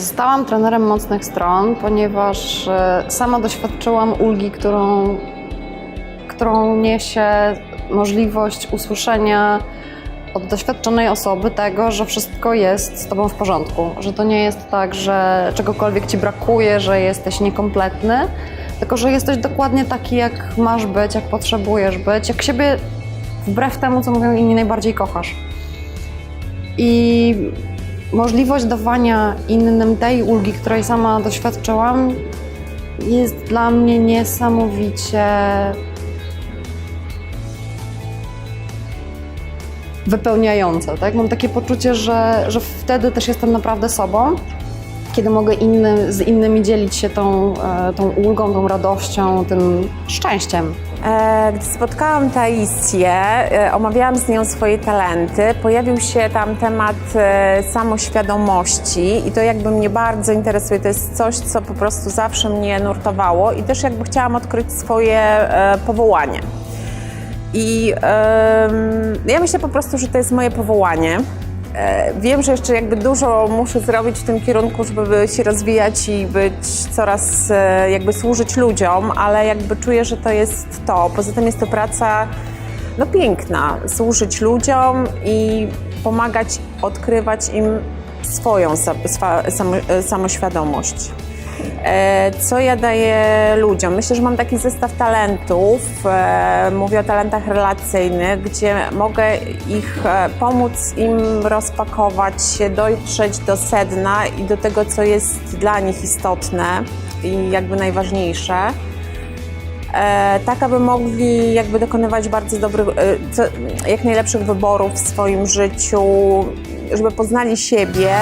Zostałam trenerem mocnych stron, ponieważ e, sama doświadczyłam ulgi, którą, którą niesie możliwość usłyszenia od doświadczonej osoby tego, że wszystko jest z tobą w porządku, że to nie jest tak, że czegokolwiek ci brakuje, że jesteś niekompletny, tylko że jesteś dokładnie taki, jak masz być, jak potrzebujesz być, jak siebie wbrew temu, co mówią inni, najbardziej kochasz. I możliwość dawania innym tej ulgi, której sama doświadczyłam, jest dla mnie niesamowicie wypełniające. Tak? Mam takie poczucie, że, że wtedy też jestem naprawdę sobą, kiedy mogę z innymi dzielić się tą, e, tą ulgą, tą radością, tym szczęściem. E, Gdy spotkałam Taisję, e, omawiałam z nią swoje talenty, pojawił się tam temat samoświadomości i to jakby mnie bardzo interesuje. To jest coś, co po prostu zawsze mnie nurtowało i też jakby chciałam odkryć swoje powołanie. I ja myślę po prostu, że to jest moje powołanie. E, Wiem, że jeszcze jakby dużo muszę zrobić w tym kierunku, żeby się rozwijać i być coraz, e, jakby służyć ludziom, ale jakby czuję, że to jest to. Poza tym jest to praca no piękna, służyć ludziom i pomagać odkrywać im swoją e, samoświadomość. E, Co ja daję ludziom? Myślę, że mam taki zestaw talentów. e, Mówię o talentach relacyjnych, gdzie mogę ich e, pomóc im rozpakować się, dotrzeć do sedna i do tego, co jest dla nich istotne i jakby najważniejsze. Tak, aby mogli jakby dokonywać bardzo dobrych, jak najlepszych wyborów w swoim życiu, żeby poznali siebie.